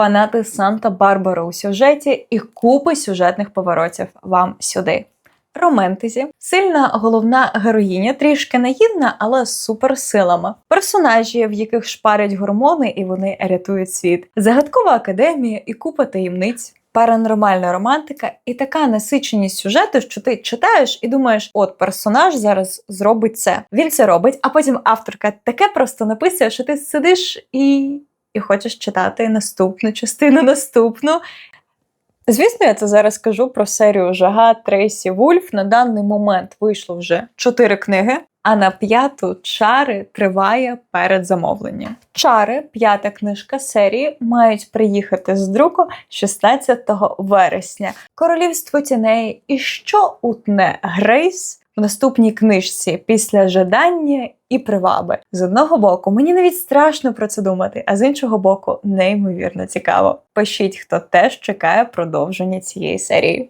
шпанати Санта-Барбара у сюжеті і купи сюжетних поворотів вам сюди. Романтезі, сильна головна героїня, трішки наївна, але з суперсилами. Персонажі, в яких шпарять гормони, і вони рятують світ. Загадкова академія і купа таємниць. Паранормальна романтика і така насиченість сюжету, що ти читаєш і думаєш, от персонаж зараз зробить це. Він це робить, а потім авторка таке просто написує, що ти сидиш і, і хочеш читати наступну частину, наступну. Звісно, я це зараз кажу про серію Жага Трейсі Вульф. На даний момент вийшло вже чотири книги, а на п'яту чари триває передзамовлення. Чари, п'ята книжка серії, мають приїхати з друку 16 вересня. Королівство тіней і що утне Грейс в наступній книжці після жадання і приваби. З одного боку, мені навіть страшно про це думати, а з іншого боку, неймовірно цікаво. Пишіть, хто теж чекає продовження цієї серії.